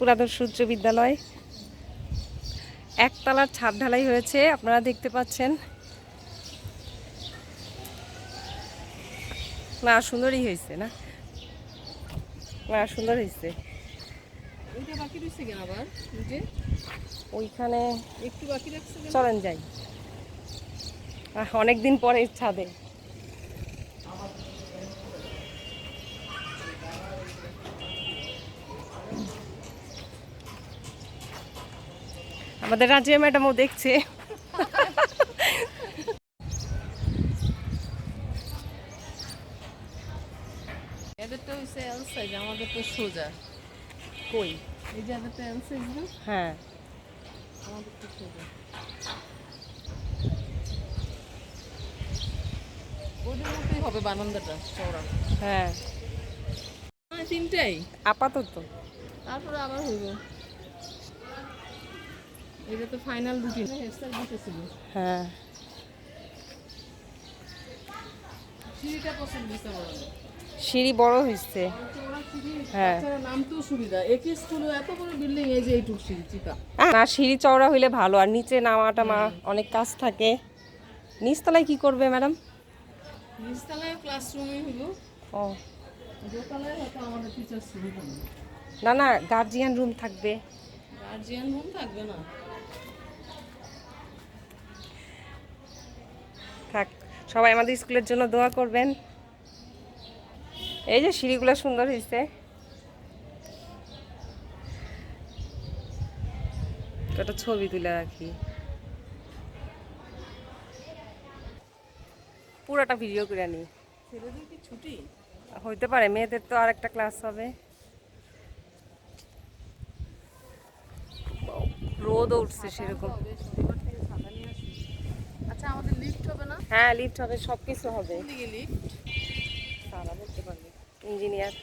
পুরাদর্শ উচ্চ বিদ্যালয়। একতলার ছাদ ঢালাই হয়েছে আপনারা দেখতে পাচ্ছেন। না সুন্দরই হয়েছে না? না সুন্দর হয়েছে। ওইখানে একটু বাকি রাখছে চলেন যাই। অনেক দিন পরে ছাদে। আমাদের রাজিয়া ম্যাডামও দেখছে। আমাদের তো সোজা। কই? এই যে এল সাইজ না? হ্যাঁ। আমাদের তো সোজা। ওদের মতোই হবে বারান্দাটা চওড়া। হ্যাঁ। হ্যাঁ তিনটাই। আপাতত। তারপরে আবার হইব। এটা তো ফাইনাল রুটিন হেয়ারস্টাইল দিতেছিল হ্যাঁ। সিঁড়িটা পছন্দ সিঁড়ি বড় হয়েছে। হ্যাঁ। নামতেও সুবিধা। একই স্কুলে এত বড় বিল্ডিং এই যে এইটুক সিঁড়ি চিপা না সিঁড়ি চওড়া হইলে ভালো। আর নিচে নামাটা মা অনেক কাজ থাকে। নিচতলায় কি করবে ম্যাডাম? নিচতলায় ক্লাসরুমে হইল ও। দোতলায় হয়তো আমাদের টিচার্স রুম না না গার্জিয়ান রুম থাকবে। গার্জিয়ান রুম থাকবে না। থাক সবাই আমাদের স্কুলের জন্য দোয়া করবেন। এই যে সিঁড়িগুলো সুন্দর হয়েছে একটা ছবি তুলে রাখি। পুরোটা ভিডিও করে নিই ছুটি? হইতে পারে মেয়েদের তো আর একটা ক্লাস হবে রোদ উঠছে সেরকম। আচ্ছা আমাদের লিফট হবে না? হ্যাঁ লিফট হবে সব কিছু হবে লিফট তারা বলতে পারবে ইঞ্জিনিয়ার।